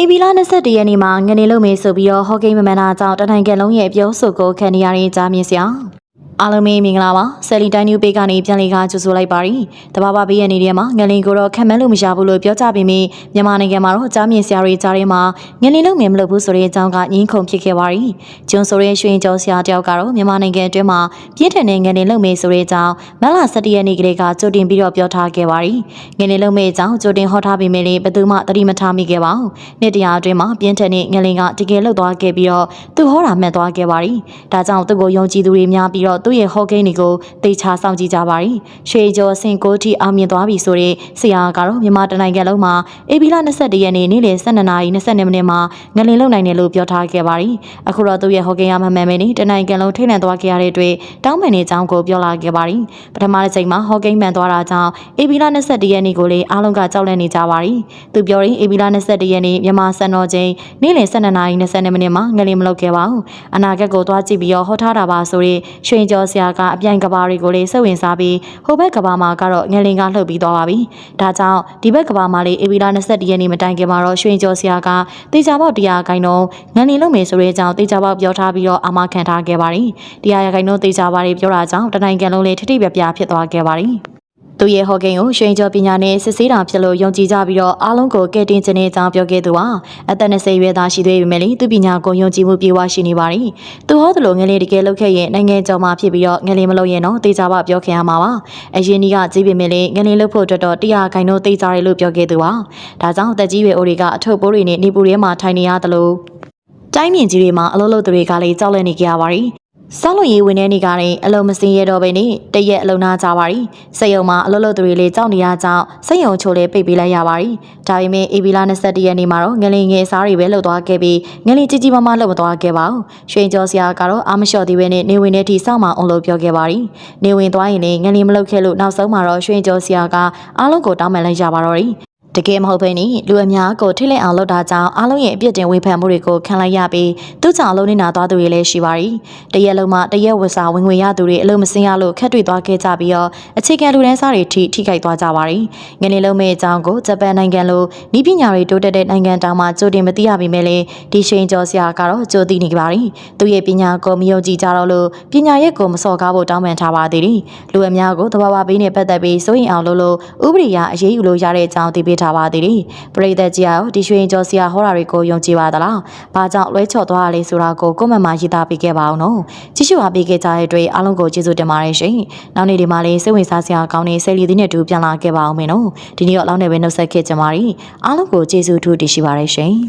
အေဘီလာ21ရက်နေ့မှာငနေလုံးမေဆိုပြီးတော့ဟော့ကိမမန်နာကြောင့်တထိုင်ကလုံးရဲ့ပြောဆိုကိုခံနေရတဲ့ကြားမြင်စရာ အားလုံးပဲမင်္ဂလာပါဆယ်လီတိုင်းနျူပေကနေပြန်လေးကကြိုဆိုလိုက်ပါရီတဘာဘာဘေးရဲ့နေထဲမှာငလင်ကိုတော့ခံမန်းလို့မရဘူးလို့ပြောကြပေမယ့်မြန်မာနိုင်ငံမှာတော့ကြားမြင်စရာတွေကြားထဲမှာငလင်လုံးမင်မလို့ဘူးဆိုတဲ့အကြောင်းကငင်းခုန်ဖြစ်ခဲ့ပါရီကျွန်းဆိုတဲ့ရွှေကျော်ဆရာတယောက်ကတော့မြန်မာနိုင်ငံအတွင်းမှာပြင်းထန်တဲ့ငလင်လုံးမေဆိုတဲ့အကြောင်းမက်လာ17ရက်နေ့ကလေးကကြိုတင်ပြီးတော့ပြောထားခဲ့ပါရီငလင်လုံးမေအကြောင်းကြိုတင်ဟောထားပေမယ့်လည်းဘယ်သူမှသတိမထားမိခဲ့ပါဘူးနေ့တရားအတွင်းမှာပြင်းထန်တဲ့ငလင်ကတကယ်လှုပ်သွားခဲ့ပြီးတော့သူဟောတာမှတ်သွားခဲ့ပါရီဒါကြောင့်သူ့ကိုယုံကြည်သူတွေများပြီးတော့သူ့ရဲ့ဟောကိန်းတွေကိုသေချာစောင့်ကြည့်ကြပါရီရွှေကျော်စင်ကိုတီအောင်မြင်သွားပြီဆိုတဲ့ဆရာကတော့မြန်မာတနိုင်ငံလုံးမှာအေဘီလာ21ရက်နေ့နေ့လယ်12နာရီ20မိနစ်မှာငလင်လုံနိုင်တယ်လို့ပြောထားခဲ့ပါရီအခုတော့သူ့ရဲ့ဟောကိန်းရမှန်မှန်ပဲနေတနိုင်ငံလုံးထိတ်လန့်သွားခဲ့ရတဲ့အတွက်တောင်းပန်နေကြောင်းကိုပြောလာခဲ့ပါရီပထမတစ်ချိန်မှာဟောကိန်းမှန်သွားတာကြောင့်အေဘီလာ21ရက်နေ့ကိုလေအားလုံးကကြောက်လန့်နေကြပါရီသူပြောရင်အေဘီလာ21ရက်နေ့မြန်မာစံတော်ချိန်နေ့လယ်12နာရီ20မိနစ်မှာငလင်မလုပ်ခဲ့ပါဘူးအနာဂတ်ကိုသွားကြည့်ပြီးတော့ဟောထားတာပါဆိုရင်ရွှေကျော်ဆရာကအပြိုင်ကဘာတွေကိုလေစိတ်ဝင်စားပြီးဟိုဘက်ကဘာမှာကတော့ငလင်ကလှုပ်ပြီးသွားပါပြီဒါကြောင့်ဒီဘက်ကဘာမှာလေအေဘီလာ21ရက်နေ့မတိုင်ခင်မှာတော့ရွှေကျော်ဆရာကတေချာပေါက်တရားခိုင်တော့ငလင်လုပ်မယ်ဆိုတဲ့အကြောင်းတေချာပေါက်ပြောထားပြီးတော့အာမခံထားခဲ့ပါရီတရားရခိုင်တော့တေချာပါတွေပြောတာကြောင့်တနိုင်ငံလုံးလေထိထိပြပြဖြစ်သွားခဲ့ပါရီ သူရဲ့ဟော့ကိန်းကိုရွှေကျော်ပညာနဲ့စစ်ဆေးတာဖြစ်လို့ယုံကြည်ကြပြီးတော့အားလုံးကိုကဲတင်ခြင်းနဲ့အကြောင်းပြောခဲ့သူပါအသက်20ရွယ်သားရှိသေးပေမဲ့လေသူပညာကိုယုံကြည်မှုပြေဝရှိနေပါရီသူဟောသလိုငလေးတကယ်လုပ်ခဲ့ရင်နိုင်ငံကျော်မှာဖြစ်ပြီးတော့ငလေးမလုပ်ရင်တော့တေချာပါပြောခင်ရမှာပါအရင်ကြီးကကြီးပေမဲ့လေငလေးလုပ်ဖို့အတွက်တော့တရားခိုင်တော့တေချာတယ်လို့ပြောခဲ့သူပါဒါကြောင့်တက်ကြီးရွယ်အိုတွေကအထုပ်ပိုးတွေနဲ့နေပူထဲမှာထိုင်နေရသလိုတိုင်းမြင့်ကြီးတွေမှာအလုပ်လုပ်သူတွေကလည်းကြောက်လန့်နေကြရပါရီ ဆောက်လို့ရေးဝင်တဲ့နေ့ကလည်းအလုံးမစင်းရတော့ပဲနေတရက်အလုံးနာကြပါရီစက်ယုံမှာအလုံးလုံးတွေလေးကြောက်နေရကြောင်းစက်ယုံချိုလေးပိတ်ပေးလိုက်ရပါရီဒါပေမဲ့အေဘီလာ21ရက်နေ့မှာတော့ငလင်ငယ်စားတွေပဲလှုပ်သွားခဲ့ပြီးငလင်ကြီးကြီးမားမားလှုပ်မသွားခဲ့ပါဘူးရွှေကျော်စရာကတော့အာမလျှော့သေးပဲနဲ့နေဝင်တဲ့ထိစောင့်မအောင်လို့ပြောခဲ့ပါရီနေဝင်သွားရင်လည်းငလင်မလှုပ်ခဲ့လို့နောက်ဆုံးမှာတော့ရွှေကျော်စရာကအားလုံးကိုတောင်းပန်လိုက်ကြပါတော့ရီ တကယ်မဟုတ်ဘဲนี่လူအများကိုထိတ်လန့်အောင်လုပ်တာကြောင့်အားလုံးရဲ့အပြစ်တင်ဝေဖန်မှုတွေကိုခံလိုက်ရပြီးသူ့ကြောင့်အလုံးနေတာသွားသူတွေလည်းရှိပါရီတရက်လုံးမှတရက်ဝစာဝင်ငွေရသူတွေအလုံးမစင်းရလို့ခက်တွေ့သွားခဲ့ကြပြီးတော့အခြေခံလူတန်းစားတွေထိထိခိုက်သွားကြပါရီငနေလုံးမဲ့အကြောင်းကိုဂျပန်နိုင်ငံလိုဤပညာတွေတိုးတက်တဲ့နိုင်ငံတောင်မှကြိုတင်မသိရပေမဲ့လည်းဒီရှိန်ကျော်စရာကတော့ကြိုသိနေပါရီသူရဲ့ပညာကိုမယုံကြည်ကြတော့လို့ပညာရက်ကိုမစော်ကားဖို့တောင်းပန်ထားပါသေးတယ်လူအများကိုတဘာဝဘေးနဲ့ပတ်သက်ပြီးစိုးရင်အောင်လို့လို့ဥပဒေရအရေးယူလို့ရတဲ့အကြောင်းသိပေးထားပါသေးတယ်ပရိသတ်ကြီးရောဒီရွှေကျော်စရာဟောတာတွေကိုယုံကြည်ပါသလားဘာကြောင့်လွဲချော်သွားရလဲဆိုတာကိုကိုမန်မှာရေးသားပေးခဲ့ပါအောင်နော်ကြည့်ရှုအားပေးခဲ့ကြတဲ့အတွက်အားလုံးကိုကျေးဇူးတင်ပါတယ်ရှင်နောက်နေ့ဒီမှာလေးစိတ်ဝင်စားစရာကောင်းတဲ့ဆယ်လီသီးနဲ့တူပြန်လာခဲ့ပါအောင်မယ်နော်ဒီနေ့တော့လောက်နေပဲနှုတ်ဆက်ခဲ့ကြပါရီအားလုံးကိုကျေးဇူးထူးတင်ရှိပါတယ်ရှင်